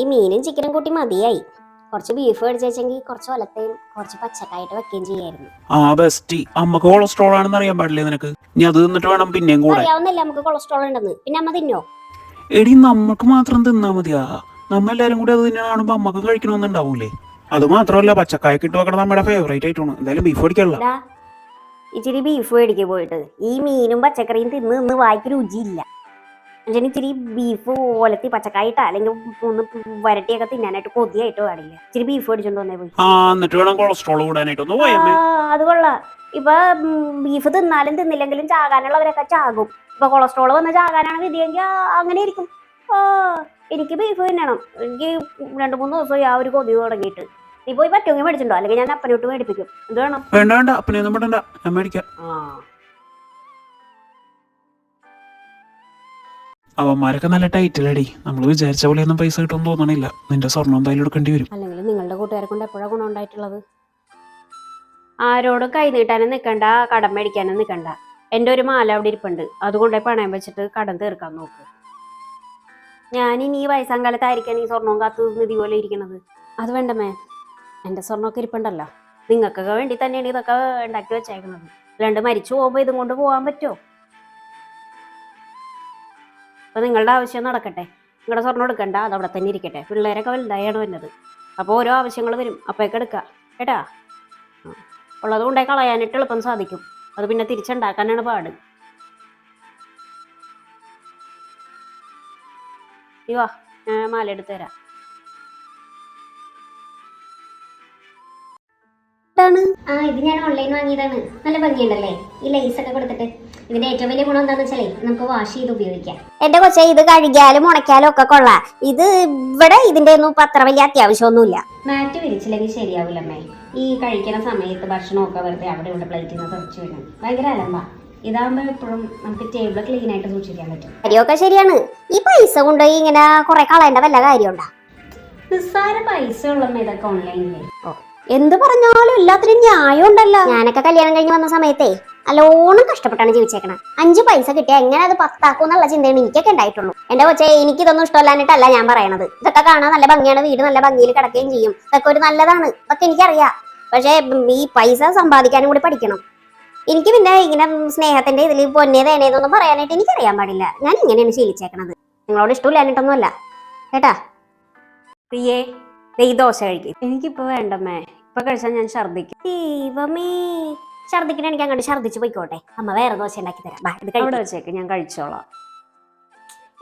ഈ മീനും ചിക്കനും കൂട്ടി മതിയായി. കുറച്ച് ബീഫ് മേടിച്ചെങ്കിൽ കുറച്ച് ഒലത്തയും കുറച്ച് പച്ചക്കായിട്ട് വെക്കുകയും ചെയ്യായിരുന്നു. ആ ബെസ്റ്റ് അമ്മയ്ക്ക് കൊളസ്ട്രോൾ ആണെന്ന് അറിയാൻ പാടില്ലേ നിനക്ക്? ഇനി അത് തിന്നിട്ട് വേണം പിന്നെയും കൂടെ. അറിയാവുന്നില്ല നമുക്ക് കൊളസ്ട്രോൾ ഉണ്ടെന്ന്. പിന്നെ അമ്മ തിന്നോ? എടി നമുക്ക് മാത്രം തിന്നാ മതിയാ. നമ്മ എല്ലാരും കൂടി അത് തിന്നാ കാണുമ്പോ അമ്മയ്ക്ക് കഴിക്കണമെന്നുണ്ടാവൂലേ അത് മാത്രമല്ല പച്ചക്കായ കിട്ടു വെക്കണം നമ്മുടെ ഫേവറേറ്റ് ആയിട്ടാണ്. എന്തായാലും ബീഫ് അടിക്കാനുള്ള എടാ ഇച്ചിരി ബീഫ് മേടിക്കുക പോയിട്ട്. ഈ മീനും പച്ചക്കറിയും തിന്ന് നിന്ന് വായിക്ക് രുചിയില്ല. എന്നുവെച്ചാൽ ഇച്ചിരി ബീഫ് ഓലത്തി പച്ചക്കായിട്ടാ അല്ലെങ്കിൽ ഒന്ന് വരട്ടിയൊക്കെ തിന്നാനായിട്ട് കൊതിയായിട്ട് പാടില്ല ഇച്ചിരി ബീഫ് മേടിച്ചോണ്ട് വന്നേ പോയി. ആ എന്നിട്ട് വേണം കൊളസ്ട്രോൾ അത് കൊള്ളാം. ഇപ്പൊ ബീഫ് തിന്നാലും തിന്നില്ലെങ്കിലും ചാകാനുള്ളവരൊക്കെ ചാകും. ഇപ്പൊ കൊളസ്ട്രോൾ വന്ന ചാകാനാണ് വിധിയെങ്കിൽ അങ്ങനെ ഇരിക്കും. ആ എനിക്ക് ബീഫ് തിന്നണം. എനിക്ക് രണ്ടു മൂന്ന് ദിവസമായി ആ ഒരു കൊതി തുടങ്ങിയിട്ട്. നീ പോയി പറ്റുമെങ്കിൽ മേടിച്ചിട്ടുണ്ടോ? അല്ലെങ്കിൽ ഞാൻ അപ്പനോട്ട് മേടിപ്പിക്കും. എന്ത് വേണം? വേണ്ട വേണ്ട അപ്പനെയൊന്നും പെടണ്ട ഞാൻ മേടിക്കാം. ആ. അവന്മാരൊക്കെ നല്ല ടൈറ്റിലടി. നമ്മൾ വിചാരിച്ച പോലെയൊന്നും പൈസ കിട്ടുമെന്ന് തോന്നണില്ല. നിന്റെ സ്വർണം എന്തായാലും എടുക്കേണ്ടി വരും. അല്ലെങ്കിൽ നിങ്ങളുടെ കൂട്ടുകാരെ കൊണ്ട് എപ്പോഴാണ് ഗുണം ഉണ്ടായിട്ടുള്ളത്? ആരോടും കൈ നീട്ടാനും നിൽക്കണ്ട കടം മേടിക്കാനും നിൽക്കണ്ട എന്റെ ഒരു മാല അവിടെ ഇരിപ്പുണ്ട്. അതുകൊണ്ട് പണയം വെച്ചിട്ട് കടം തീർക്കാൻ നോക്ക്. ഞാൻ ഇനി ഈ വയസ്സാം കാലത്തായിരിക്കാണ് ഈ സ്വർണവും കാത്തു നിധി പോലെ ഇരിക്കണത്. അത് വേണ്ടമേ? എന്റെ സ്വർണമൊക്കെ ഇരിപ്പുണ്ടല്ലോ. നിങ്ങൾക്കൊക്കെ വേണ്ടി തന്നെയാണ് ഇതൊക്കെ ഉണ്ടാക്കി വെച്ചേക്കുന്നത്. അല്ലാണ്ട് മരിച്ചു പോകുമ്പോൾ ഇതും കൊണ്ട് പോകാൻ പറ്റുമോ? അപ്പൊ നിങ്ങളുടെ ആവശ്യം നടക്കട്ടെ. നിങ്ങളുടെ സ്വർണം എടുക്കണ്ട അത് അവിടെ തന്നെ ഇരിക്കട്ടെ. പിള്ളേരൊക്കെ വലുതായാണ് വരുന്നത്. അപ്പോൾ ഓരോ ആവശ്യങ്ങൾ വരും. അപ്പോഴേക്ക് എടുക്കുക. കേട്ടാ? ഉള്ളത് കൊണ്ടേ കളയാനായിട്ട് എളുപ്പം സാധിക്കും. അത് പിന്നെ തിരിച്ചുണ്ടാക്കാനാണ് പാട്. ഇവാ ഞാൻ മാല എടുത്തു തരാം. ആ ഇത് ഞാൻ ഓൺലൈൻ വാങ്ങിയതാണ്. നല്ല ഭംഗിയുണ്ടല്ലേ? ഈ ലൈസ് ഒക്കെ കൊടുത്തിട്ട്. ഇതിന്റെ ഏറ്റവും വലിയ ഗുണം എന്താണെന്ന് വെച്ചാലേ നമുക്ക് വാഷ് ചെയ്ത് ഉപയോഗിക്കാം. എന്റെ കൊച്ചെ ഇത് കഴുകിയാലും ഉണക്കിയാലും ഒക്കെ കൊള്ളാം. ഇത് ഇവിടെ ഇതിന്റെ ഒന്നും ഇപ്പൊ അത്ര വലിയ അത്യാവശ്യമൊന്നുമില്ല. മാറ്റ് വിരിച്ചില്ലെങ്കിൽ ശരിയാവില്ലമ്മേ ഈ കഴിക്കുന്ന സമയത്ത് ഭക്ഷണമൊക്കെ വെറുതെ അവിടെ ഇവിടെ പ്ലേറ്റിൽ നിന്ന് തുറച്ചു വരും. ഭയങ്കര അലമ്പാ. ഇതാകുമ്പോ എപ്പോഴും നമുക്ക് ടേബിൾ ക്ലീൻ ആയിട്ട് സൂക്ഷിക്കാൻ പറ്റും. കാര്യമൊക്കെ ശരിയാണ്. ഈ പൈസ കൊണ്ടുപോയി ഇങ്ങനെ കുറെ കളയേണ്ട വല്ല കാര്യമുണ്ടോ? നിസ്സാര പൈസ ഉള്ളമ്മ ഇതൊക്കെ ഓൺലൈനിൽ ഓ. എന്ത് പറഞ്ഞാലും എല്ലാത്തിനും ന്യായം ഉണ്ടല്ലോ. ഞാനൊക്കെ കല്യാണം കഴിഞ്ഞ് വന്ന സമയത്തേ നല്ലോണം കഷ്ടപ്പെട്ടാണ് ജീവിച്ചേക്കണം. അഞ്ച് പൈസ കിട്ടിയാൽ എങ്ങനെ അത് പത്താക്കും എന്നുള്ള ചിന്തയാണ് എനിക്കൊക്കെ ഉണ്ടായിട്ടുള്ളൂ. എന്റെ കൊച്ചെ എനിക്കിതൊന്നും ഇഷ്ടമല്ലാഞ്ഞിട്ടല്ല ഞാൻ പറയണത്. ഇതൊക്കെ കാണാൻ നല്ല ഭംഗിയാണ് വീട് നല്ല ഭംഗിയിൽ കിടക്കുകയും ചെയ്യും. ഇതൊക്കെ ഒരു നല്ലതാണ്. ഇതൊക്കെ എനിക്കറിയാം. പക്ഷേ ഈ പൈസ സമ്പാദിക്കാനും കൂടി പഠിക്കണം. എനിക്ക് പിന്നെ ഇങ്ങനെ സ്നേഹത്തിന്റെ ഇതിൽ പൊന്നേ തേനേതൊന്നും പറയാനായിട്ട് എനിക്കറിയാൻ പാടില്ല. ഞാൻ ഇങ്ങനെയാണ് ശീലിച്ചേക്കണത്. നിങ്ങളോട് ഇഷ്ടമില്ലാഞ്ഞിട്ടൊന്നുമല്ല. കേട്ടാ? പ്രിയേ ഈ ദോശ കഴിക്കും. എനിക്കിപ്പോ വേണ്ടമ്മേ ഇപ്പൊ കഴിച്ചാൽ ഞാൻ ഛർദിക്കും ദൈവമേ ഛർദിക്കണ എനിക്ക് അങ്ങോട്ട് ഛർദിച്ച് പോയിക്കോട്ടെ. അമ്മ വേറെ ദോശ ഉണ്ടാക്കി തരാം. ഇത് കഴിവിടെ വെച്ചേക്ക് ഞാൻ കഴിച്ചോളാം.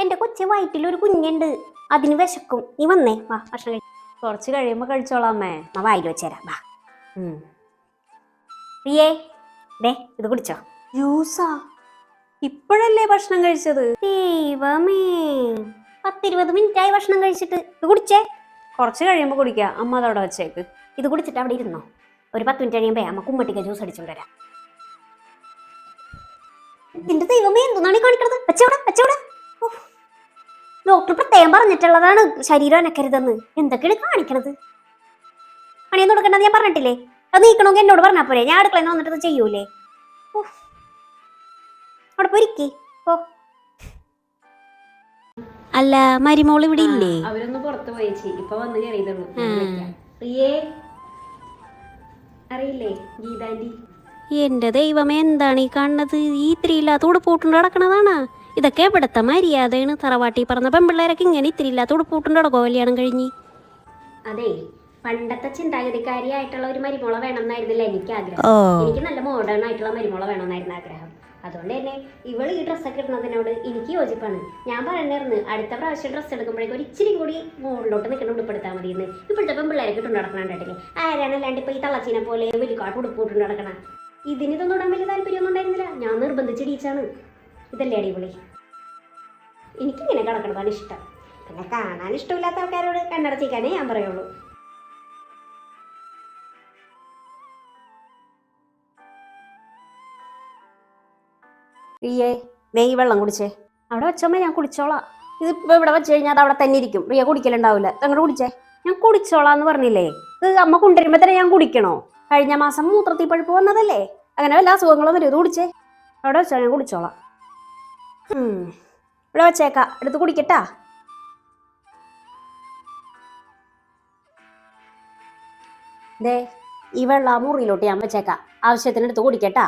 എന്റെ കൊച്ചു വയറ്റിൽ ഒരു കുഞ്ഞുണ്ട്. അതിന് വിശക്കും. നീ വന്നേ. വാ ഭക്ഷണം കഴിക്കും കുറച്ച് കഴിയുമ്പോ കഴിച്ചോളാം അമ്മേ. അമ്മ വായിൽ വെച്ചുതരാം വാ. പ്രിയേ ദേ ഇത് കുടിച്ചോ. ജ്യൂസാ? ഇപ്പോഴല്ലേ ഭക്ഷണം കഴിച്ചത്? ദൈവമേ പത്തിരുപത് മിനിറ്റായി ഭക്ഷണം കഴിച്ചിട്ട്. ഇത് കുടിച്ചേ. കുറച്ച് കഴിയുമ്പോൾ കുടിക്കുക. അമ്മ അതവിടെ വെച്ചേക്ക്. ഇത് കുടിച്ചിട്ട് അവിടെ ഇരുന്നോ? ഒരു പത്ത് മിനിറ്റ് കഴിയുമ്പോൾ അമ്മ കുമ്മട്ടിക്ക ജ്യൂസ് അടിച്ചോണ്ട് വരാം. എന്റെ ദൈവമേ എന്താണ് കാണിക്കണത്? വെച്ചവിടെ വെച്ചവിടെ ഡോക്ടർ പ്രത്യേകം പറഞ്ഞിട്ടുള്ളതാണ് ശരീരം അനക്കരുതെന്ന്. എന്തൊക്കെയാണ് കാണിക്കണത്? പണിയൊന്നും കൊടുക്കണ്ടെന്ന് ഞാൻ പറഞ്ഞിട്ടില്ലേ? അത് നീക്കണമെങ്കിൽ എന്നോട് പറഞ്ഞാൽ പോരെ. ഞാൻ അടുക്കളയിൽ നിന്ന് വന്നിട്ട് ചെയ്യൂലേ. അവിടെ പൊരിക്കേ ഓ അല്ല മരിമോൾ ഇവിടെ ഇല്ലേ? അവരൊന്ന് പുറത്ത് പോയി ഇപ്പൊ വന്ന് കയറിയതുള്ളൂ അറിയില്ലേ ഗീതാന്റി? എന്റെ ദൈവമേ എന്താണ് ഈ കാണുന്നത്? ഈ ഇത്തിരി ഇല്ലാത്ത ഉടുപ്പൂട്ടുണ്ട് നടക്കണതാണ് ഇതൊക്കെ എവിടത്തെ മര്യാദയാണ്. തറവാട്ടി പറഞ്ഞ പെൺപിള്ളേരൊക്കെ ഇങ്ങനെ ഇത്തിരി ഇല്ലാത്ത ഉടുപ്പൂട്ടുണ്ട് നടക്കോ കല്യാണം കഴിഞ്ഞ്? അതെ പണ്ടത്തെ ചിന്താഗതിക്കാരിയായിട്ടുള്ള ഒരു മരുമോള വേണം എന്നായിരുന്നില്ല എനിക്ക് ആഗ്രഹം എനിക്ക് നല്ല മോഡേൺ ആയിട്ടുള്ള മരുമോള വേണമെന്നായിരുന്നു ആഗ്രഹം. അതുകൊണ്ട് തന്നെ ഇവൾ ഈ ഡ്രസ്സൊക്കെ ഇടുന്നതിനോട് എനിക്ക് യോജിപ്പാണ്. ഞാൻ പറഞ്ഞിരുന്നു അടുത്ത പ്രാവശ്യം ഡ്രസ്സ് എടുക്കുമ്പോഴേക്കും ഒരു ഇച്ചിരി കൂടി മുകളിലോട്ട് നിൽക്കുന്ന ഉടുപ്പെടുത്താൽ മതി എന്ന് ഇപ്പോഴത്തെ പിള്ളേരെ നടക്കണം കേട്ടില്ലേ ആരാണ് അല്ലാണ്ട് ഇപ്പോൾ ഈ തള്ളച്ചീനെ പോലെ വലിക്കാട്ട് ഉടുപ്പിട്ടുണ്ട് നടക്കണം? ഇതിന് ഇതൊന്നും ഇടാൻ വലിയ താല്പര്യമൊന്നും ഉണ്ടായിരുന്നില്ല. ഞാൻ നിർബന്ധിച്ചിടിച്ചാണ് ഇതല്ലേ അടിപൊളി? എനിക്കിങ്ങനെ കിടക്കണതാണ് ഇഷ്ടം. പിന്നെ കാണാൻ ഇഷ്ടമില്ലാത്ത ആൾക്കാരോട് കണ്ണടച്ചിരിക്കാനേ ഞാൻ പറയുള്ളൂ. റിയേ നെയ് വെള്ളം കുടിച്ചേ. അവിടെ വെച്ചമ്മ ഞാൻ കുടിച്ചോളാം. ഇതിപ്പോ ഇവിടെ വെച്ച് കഴിഞ്ഞാൽ അത് അവിടെ തന്നെ ഇരിക്കും. റിയ കുടിക്കലുണ്ടാവില്ല അങ്ങോട്ട് കുടിച്ചേ. ഞാൻ കുടിച്ചോളാം എന്ന് പറഞ്ഞില്ലേ? ഇത് അമ്മ കൊണ്ടുവരുമ്പോ തന്നെ ഞാൻ കുടിക്കണോ? കഴിഞ്ഞ മാസം മൂത്രത്തിൽ പഴുപ്പ് വന്നതല്ലേ? അങ്ങനെ എല്ലാ അസുഖങ്ങളും വരും ഇത് കുടിച്ചേ? അവിടെ വെച്ചാൽ ഞാൻ കുടിച്ചോളാം. ഇവിടെ വെച്ചേക്കാം. എടുത്ത് കുടിക്കട്ടാ. ദേ ഈ വെള്ളം മുറിയിലോട്ട് ഞാൻ വെച്ചേക്കാം. ആവശ്യത്തിനെടുത്ത് കുടിക്കട്ടാ.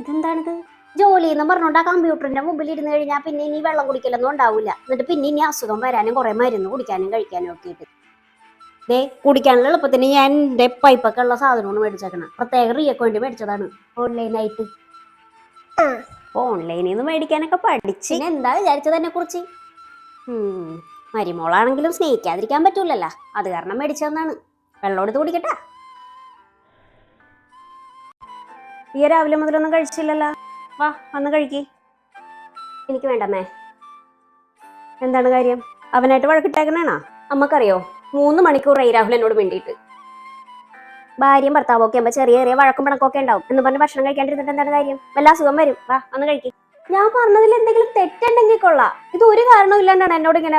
ഇതെന്താണിത്? ജോലി എന്ന് പറഞ്ഞോണ്ട് ആ കമ്പ്യൂട്ടറിന്റെ മുമ്പിൽ ഇരുന്ന് കഴിഞ്ഞാൽ പിന്നെ ഇനി വെള്ളം കുടിക്കലൊന്നും ഉണ്ടാവില്ല. എന്നിട്ട് പിന്നെ ഇനി അസുഖം വരാനും കുറെ മരുന്ന് കുടിക്കാനും കഴിക്കാനും ഒക്കെ ഇട്ട് ദേ കുടിക്കാനുള്ള എളുപ്പത്തിന് ഞാൻ എന്റെ പൈപ്പൊക്കെ ഉള്ള സാധനമാണ് മേടിച്ചേക്കണം. പ്രത്യേക റിയൊക്കെ വേണ്ടി മേടിച്ചതാണ് ഓൺലൈനായിട്ട്. ഓൺലൈനിൽ നിന്ന് മേടിക്കാനൊക്കെ പഠിച്ച്. എന്താ വിചാരിച്ചത് എന്നെ കുറിച്ച് മരിമോളാണെങ്കിലും സ്നേഹിക്കാതിരിക്കാൻ പറ്റൂലല്ലോ. അത് കാരണം മേടിച്ചതെന്നാണ് വെള്ളം എടുത്ത് കുടിക്കട്ടെ. ഈ രാവിലെ മുതലൊന്നും കഴിച്ചില്ലല്ലോ? വാ വന്ന് കഴിക്കേ. എനിക്ക് വേണ്ടമ്മേ. എന്താണ് കാര്യം? അവനായിട്ട് വഴക്കിട്ടേക്കണേണോ അമ്മക്കറിയോ? മൂന്ന് മണിക്കൂറായി രാഹുൽ എന്നോട് വേണ്ടിയിട്ട് ഭാര്യയും ഭർത്താവും ഒക്കെ ആകുമ്പോൾ ചെറിയ ചെറിയ വഴക്കും പിണക്കൊക്കെ ഉണ്ടാവും. എന്ന് പറഞ്ഞ് ഭക്ഷണം കഴിക്കാണ്ടിരുന്നിട്ട് എന്താണ് കാര്യം? വല്ല അസുഖം വരും. വാ വന്ന് കഴിക്കേ. ഞാൻ പറഞ്ഞതിൽ എന്തെങ്കിലും തെറ്റുണ്ടെങ്കിൽ കൊള്ളാം. ഇത് ഒരു കാരണവും ഇല്ലാണ്ടാണ് എന്നോട് ഇങ്ങനെ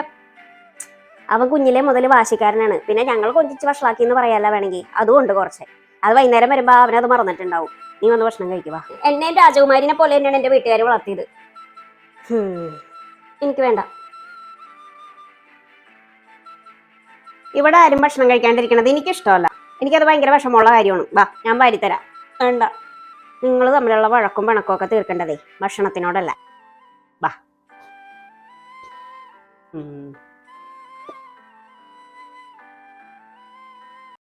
അവൻ കുഞ്ഞിലെ മുതൽ വാശിക്കാരനാണ്. പിന്നെ ഞങ്ങൾ കൊഞ്ചിച്ച് വഷളാക്കി എന്ന് പറയാല്ല വേണമെങ്കിൽ അതുകൊണ്ട് കുറച്ച്. അത് വൈകുന്നേരം വരുമ്പോൾ അവനത് മറന്നിട്ടുണ്ടാവും. നീ വന്ന് ഭക്ഷണം കഴിക്കുക എന്നെ രാജകുമാരിനെ പോലെ തന്നെയാണ് എന്റെ വീട്ടുകാർ വളർത്തിയത്. എനിക്ക് വേണ്ട. ഇവിടെ ആരും ഭക്ഷണം കഴിക്കാണ്ടിരിക്കണത് എനിക്ക് ഇഷ്ടമല്ല എനിക്കത് ഭയങ്കര വിഷമമുള്ള കാര്യമാണ്. വാ ഞാൻ വാരിത്തരാം. വേണ്ട. നിങ്ങൾ തമ്മിലുള്ള വഴക്കും പിണക്കും ഒക്കെ തീർക്കേണ്ടതേ ഭക്ഷണത്തിനോടല്ല. വാ.